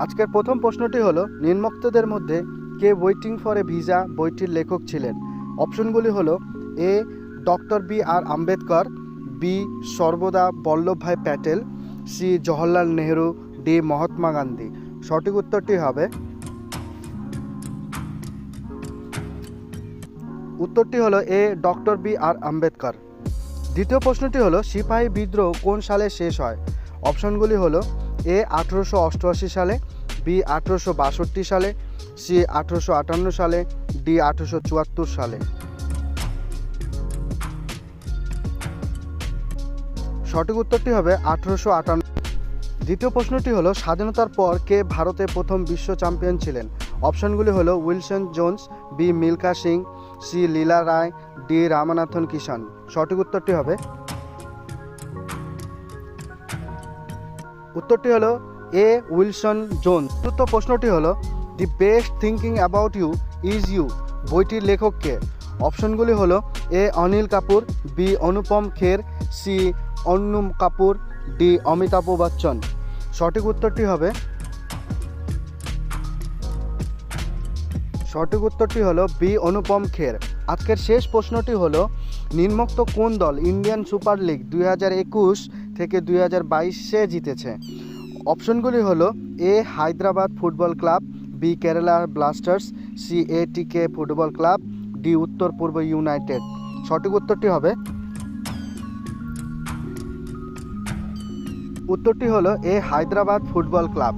আজকের প্রথম প্রশ্নটি হলো, নিম্নোক্তদের মধ্যে কে ওয়েটিং ফর এ ভিসা বইটির লেখক ছিলেন? অপশনগুলি হলো, A, doctor B R Ambedkar, B, সর্বদা বল্লভভাই প্যাটেল, সি, জওহরলাল নেহরু, ডি, মহাত্মা গান্ধী। সঠিক উত্তরটি হবে, উত্তরটি হলো, A, doctor B R Ambedkar. দ্বিতীয় প্রশ্নটি হলো, সিপাহী বিদ্রোহ কোন সালে শেষ হয়? অপশনগুলি হলো এ আঠেরোশো অষ্টআশি সালে, বি আঠেরোশো বাষট্টি সালে, সি আঠেরোশো আটান্ন সালে, ডি আঠেরোশো চুয়াত্তর সালে। সঠিক উত্তরটি হবে আঠেরোশো আটান্ন। দ্বিতীয় প্রশ্নটি হলো, স্বাধীনতার পর কে ভারতে প্রথম বিশ্ব চ্যাম্পিয়ন ছিলেন? অপশনগুলি হলো Wilson Jones, B Milkha Singh, C Leela Roy, D Ramanathan Krishnan সঠিক উত্তরটি হবে উত্তরটি হলো এ উইলসন জোন্স। চতুর্থ প্রশ্নটি হলো, the best thinking about you is you? বইটির লেখককে। অপশনগুলি হলো, A Anil Kapoor, B Anupam Kher, C Annu Kapoor, D Amitabh Bachchan. সঠিক উত্তরটি হবে, সঠিক উত্তরটি হলো বি অনুপম খের। আজকের শেষ প্রশ্নটি হলো, নিম্নোক্ত কোন দল ইন্ডিয়ান সুপার লিগ দুই হাজার একুশ থেকে দুই হাজার বাইশে জিতেছে। অপশনগুলি হলো A, Hyderabad football club, B, Kerala Blasters, C, A T K football club, D, উত্তর পূর্ব ইউনাইটেড। সঠিক উত্তরটি হবে উত্তরটি হলো এ, হায়দ্রাবাদ ফুটবল ক্লাব।